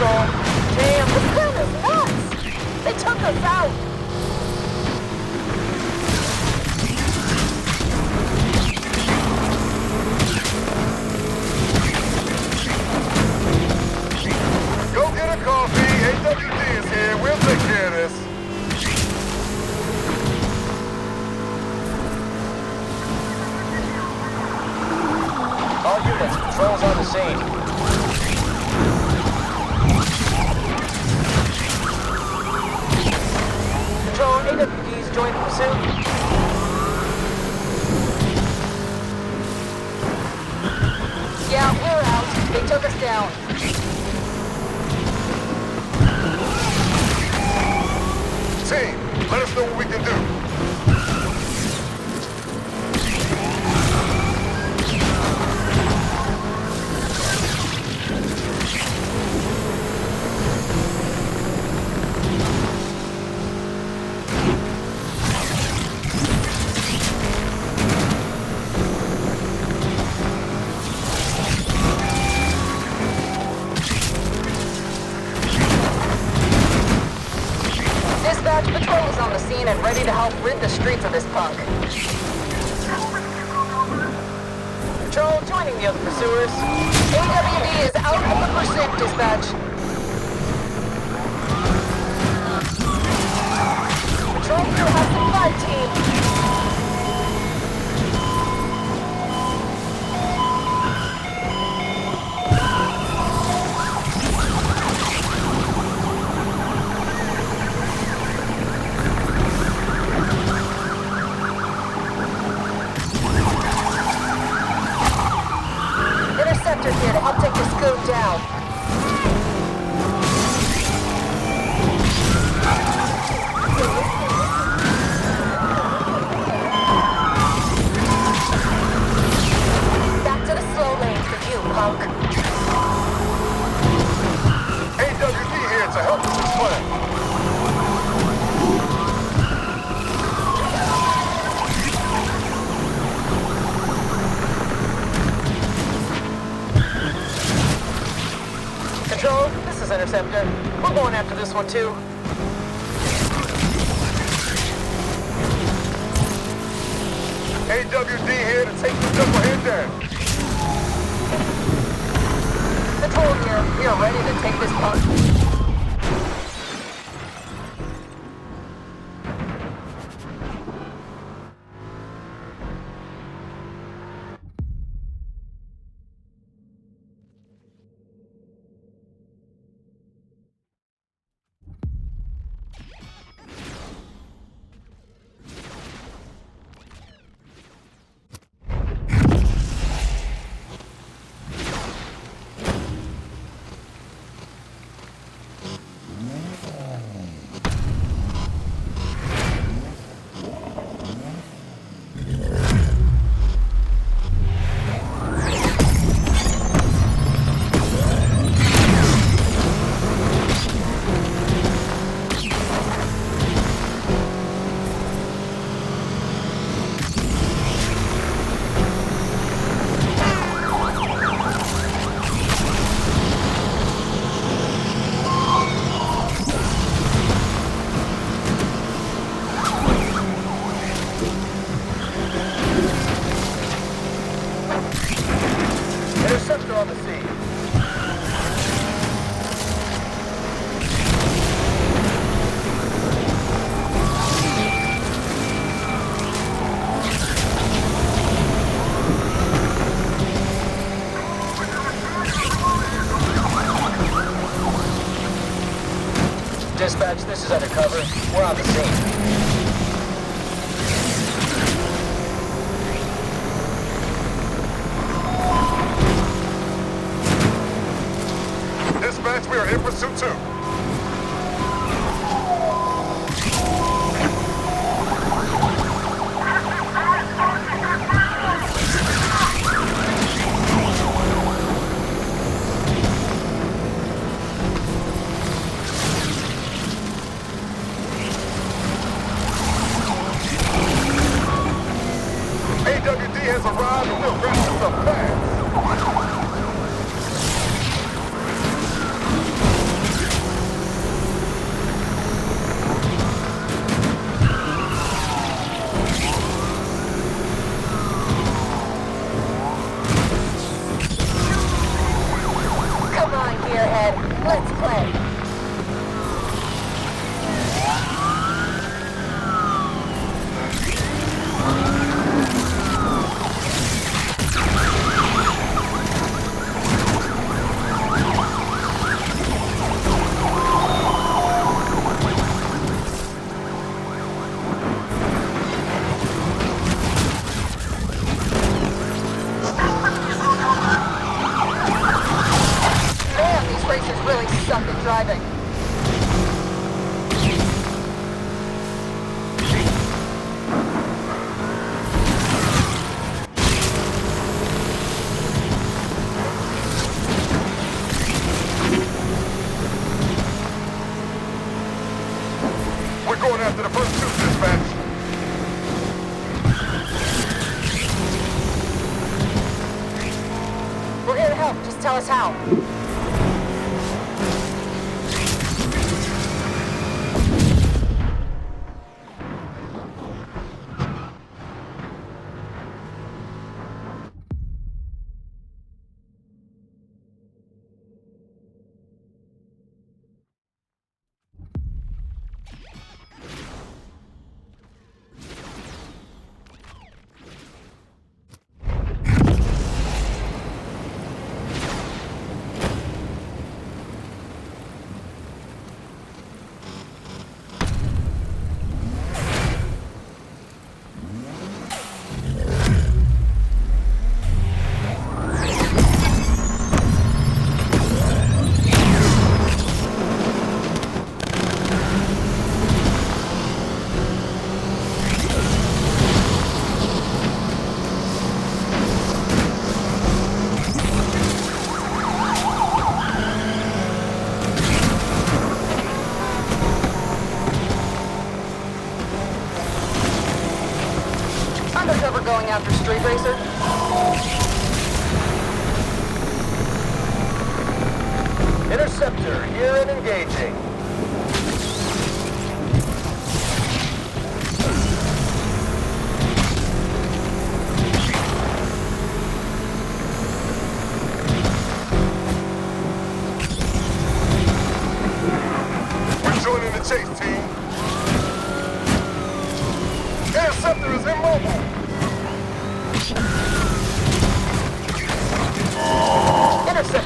中 AWD's joined pursuit. Yeah, we're out. They took us down. Team, let us know what we can do. Dispatch patrol is on the scene and ready to help rid the streets of this punk. Patrol joining the other pursuers. AWD is out of the pursuit, dispatch. Patrol crew has five team. This Interceptor. We're going after this one too. AWD here to take this knucklehead down. Control here. We are ready to take this punk. Dispatch, this is undercover. We're on the scene. Dispatch, we are in pursuit 2. Going after the first two, dispatch. We're here to help. Just tell us how.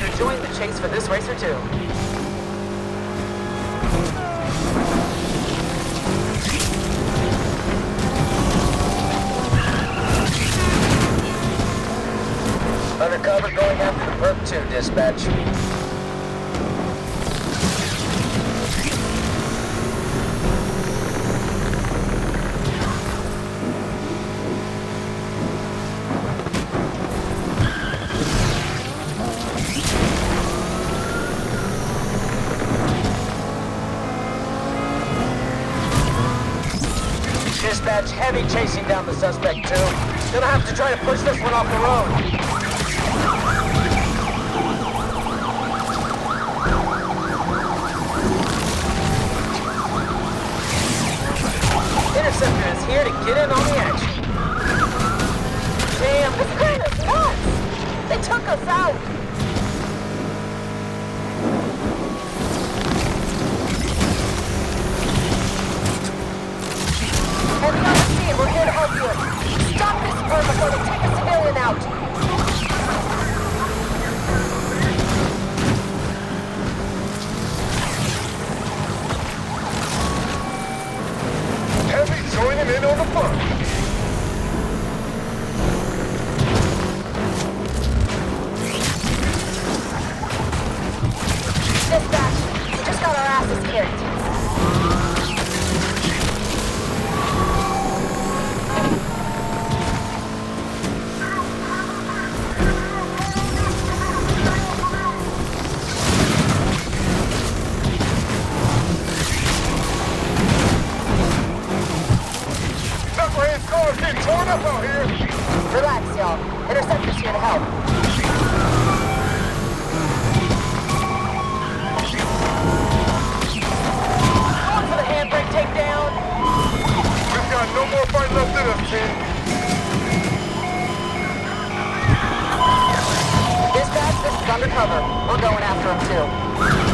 Interceptor joined the chase for this racer too. Undercover going after the Perp 2, dispatch. Dispatch, down the suspect, too. Gonna have to try to push this one off the road. Interceptor is here to get in on the action. Damn, this crane is nuts! They took us out! Interceptor's here to help. Takedown. We've got no more fight left in us, team. Dispatch, this is undercover. We're going after him too.